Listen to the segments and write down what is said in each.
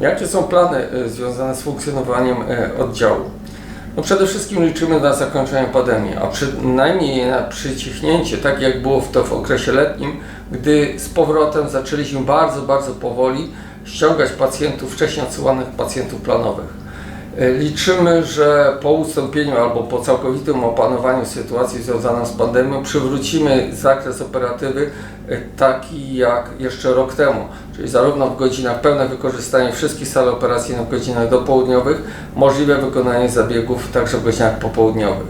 Jakie są plany e, związane z funkcjonowaniem e, oddziału? No przede wszystkim liczymy na zakończenie pandemii, a przynajmniej na przycichnięcie, tak jak było w to w okresie letnim, gdy z powrotem zaczęliśmy bardzo, bardzo powoli ściągać pacjentów, wcześniej odsyłanych pacjentów planowych. E, Liczymy, że po ustąpieniu albo po całkowitym opanowaniu sytuacji związanej z pandemią przywrócimy zakres operatywy e, taki jak jeszcze rok temu, czyli zarówno w godzinach pełne wykorzystanie wszystkich sal operacyjnych w godzinach dopołudniowych, możliwe wykonanie zabiegów także w godzinach popołudniowych.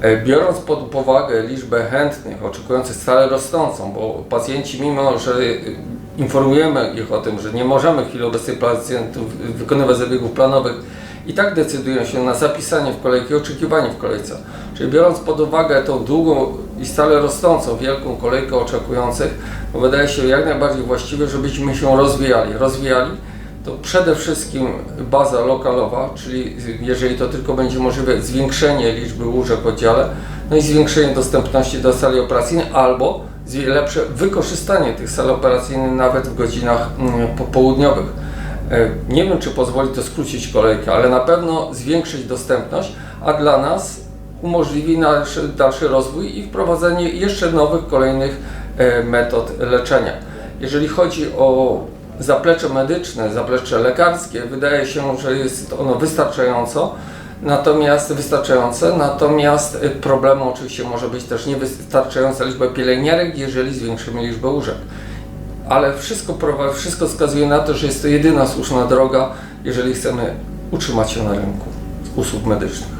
E, Biorąc pod uwagę liczbę chętnych, oczekujących stale rosnącą, bo pacjenci, mimo że informujemy ich o tym, że nie możemy w chwili obecnej pacjentów wykonywać zabiegów planowych, i tak decydują się na zapisanie w kolejkę i oczekiwanie w kolejce. Czyli biorąc pod uwagę tą długą i stale rosnącą wielką kolejkę oczekujących, wydaje się jak najbardziej właściwe, żebyśmy się rozwijali. Rozwijali to przede wszystkim baza lokalowa, czyli jeżeli to tylko będzie możliwe, zwiększenie liczby łóżek w oddziale, no i zwiększenie dostępności do sali operacyjnej albo lepsze wykorzystanie tych sal operacyjnych nawet w godzinach mm, popołudniowych. E, Nie wiem, czy pozwoli to skrócić kolejkę, ale na pewno zwiększyć dostępność, a dla nas umożliwi dalszy, dalszy rozwój i wprowadzenie jeszcze nowych, kolejnych e, metod leczenia. Jeżeli chodzi o zaplecze medyczne, zaplecze lekarskie, wydaje się, że jest ono wystarczająco. Natomiast wystarczające, natomiast e, problemem oczywiście może być też niewystarczająca liczba pielęgniarek, jeżeli zwiększymy liczbę łóżek ale wszystko, wszystko wskazuje na to, że jest to jedyna słuszna droga, jeżeli chcemy utrzymać się na rynku usług medycznych.